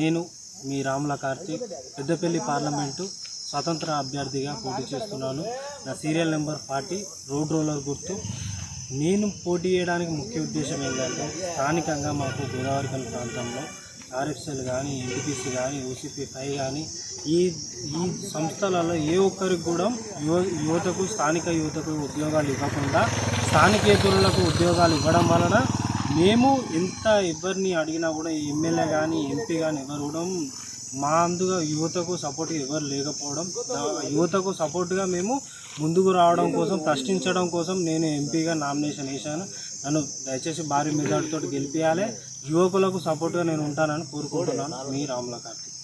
నేను మీ రాముల కార్తీక్ పెద్దపల్లి పార్లమెంటు స్వతంత్ర అభ్యర్థిగా పోటీ చేస్తున్నాను. నా serial number forty road roller గుర్తు. నేను పోటీ చేయడానికి ముఖ్య ఉద్దేశం ఏంటంటే స్థానికంగా మాకు గోదావరికల్ ప్రాంతంలో ఆర్ఎఫ్సీలు కానీ ఎన్టీపీసీ కానీ ఓసీపీ ఫైవ్ కానీ ఈ ఈ సంస్థలలో ఏ ఒక్కరికి కూడా యువ యువతకు స్థానిక యువతకు ఉద్యోగాలు ఇవ్వకుండా స్థానికేతరులకు ఉద్యోగాలు ఇవ్వడం వలన మేము ఎంత ఎవరిని అడిగినా కూడా ఎమ్మెల్యే కానీ ఎంపీ కానీ ఎవరు కూడా మా అందుగా యువతకు సపోర్ట్గా ఎవరు లేకపోవడం యువతకు సపోర్ట్గా మేము ముందుకు రావడం కోసం ప్రశ్నించడం కోసం నేను ఎంపీగా నామినేషన్ వేశాను. నన్ను దయచేసి భారీ మెజార్టీతో గెలిపించాలి యువకులకు సపోర్ట్గా నేను ఉంటానని కోరుకుంటున్నాను. మీ రాముల కార్తీక్.